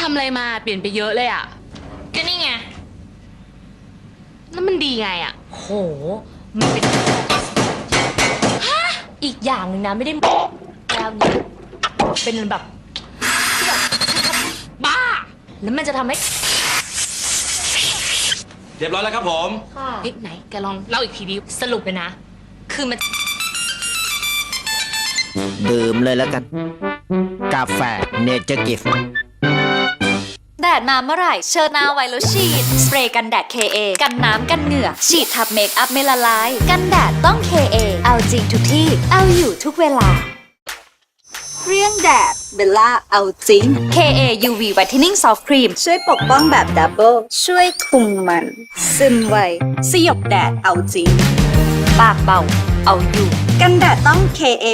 ทำอะไรมาเปลี่ยนไปเยอะเลยอะก็นี่ไง แล้วมันดีไงอะโห มันเป็นอีกอย่างหนึ่งนะไม่ได้แล้วนี้เป็นแบบที่แบบบ้า แล้วมันจะทำให้เรียบร้อยแล้วครับผมเฮ้ยไหนแกลองเล่าอีกทีดิสรุปเลยนะ คือมัน ดื่มเลยแล้วกัน กาแฟเนเจอร์กิฟแดดมาเมื่อไหร่เชิญหน้าไว้แล้วฉีด สเปรย์กันแดด KA กันน้ำกันเหงื่อ ฉีดทับเมคอัพไม่ละลายกันแดดต้อง KA เอาจริงทุกที่ เอาอยู่ทุกเวลา เรี่ยงแดดเบลล่าเอาจริง KA UV Whitening Soft Cream ช่วยปกป้องแบบดับเบิลช่วยคุมมัน ซึมไวสยบแดดเอาจริง ปากเบา เอาอยู่ กันแดดต้อง KA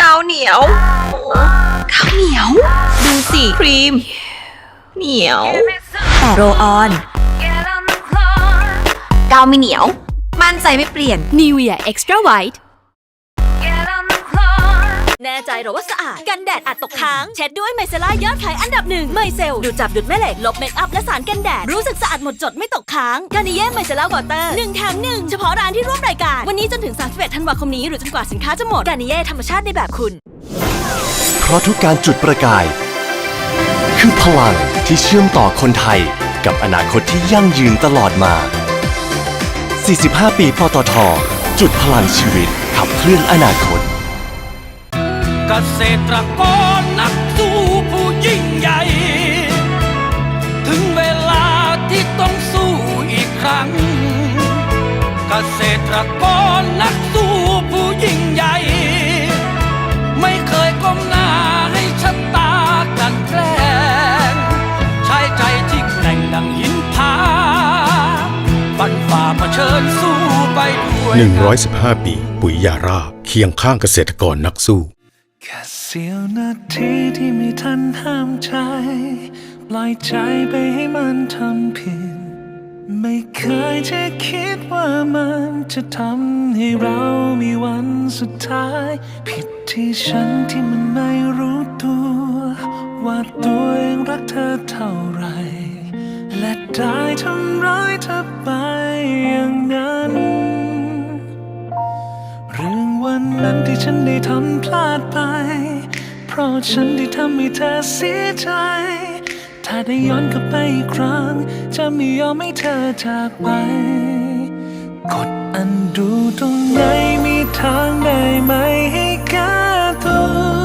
กาวเหนียวกาวเหนียว ดูสิ ครีม เหนียว แต่โรออน กาวไม่เหนียว มั่นใจไม่เปลี่ยน Nivea Extra White แน่ใจเหรอว่าสะอาด กันแดดอัดตกค้าง เช็ดด้วยไมเซล่ายอดขายอันดับหนึ่งไมเซลดูดจับดุดแม่เหล็กลบเมคอัพและสารกันแดด รู้สึกสะอาดหมดจดไม่ตกค้างกานิเย่ไมเซล่าวอเตอร์หนึ่งแถมหนึ่งเฉพาะร้านที่ร่วมรายการ วันนี้จนถึง 31 ธันวาคมนี้หรือจนกว่าสินค้าจะหมดกานิเย่ธรรมชาติในแบบคุณ เพราะทุกการจุดประกาย คือพลังที่เชื่อมต่อคนไทยกับอนาคตที่ยั่งยืนตลอดมา 45 ปีปตท จุดพลังชีวิตขับเคลื่อนอนาคต เกษตรกรนักสู้ 115 ปี ปุ๋ยยาราเคียงข้างเกษตรกรนักสู้ แค่เสี้ยวนาทีที่ไม่ทันห้ามใจ ปล่อยใจไปให้มันทำผิด ไม่เคยจะคิดว่ามันจะทำให้เรามีวันสุดท้าย ผิดที่ฉันที่มันไม่รู้ตัว ว่าตัวเองรักเธอเท่าไหรและได้ทำร้ายเธอไปอย่าง นั้นที่ฉันได้ทำพลาดไป เพราะฉันได้ทำให้เธอเสียใจ ถ้าได้ย้อนกลับไปอีกครั้ง จะไม่ยอมให้เธอจากไป กดอันดูตรงไหนมีทางได้ไหมให้แก้ตัว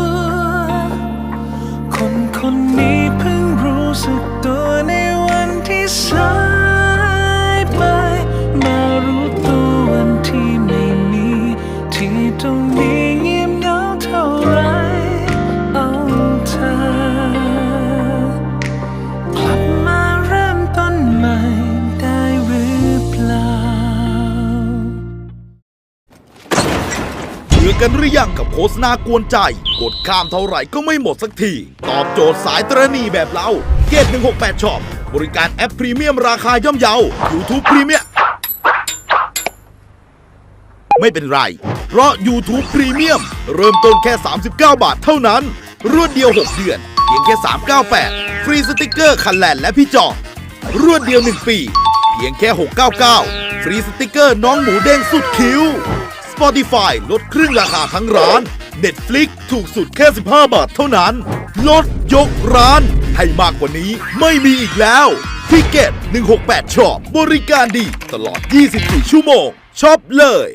กันหรือยังกับโฆษณากวนใจ กดข้ามเท่าไหร่ก็ไม่หมดสักที ตอบโจทย์สายตรณีแบบเรา เกต168ช็อปบริการแอปพรีเมียมราคาย่อมเยา YouTube พรีเมียมไม่เป็นไร เพราะ YouTube พรีเมียมเริ่มต้นแค่ 39 บาทเท่านั้น รวดเดียว 6 เดือน เพียงแค่ 398 ฟรีสติกเกอร์คันแลนและพี่จอดรวดเดียว 1 ปี เพียงแค่ 699 ฟรีสติกเกอร์น้องหมูเด้งสุดคิ้ว Spotify ลดครึ่งราคาทั้งร้าน Netflix ถูกสุดแค่ 15 บาทเท่านั้น ลดยกร้าน ให้มากกว่านี้ไม่มีอีกแล้วทิเก็ต168ช็อปบริการดีตลอด 24 ชั่วโมงช็อปเลย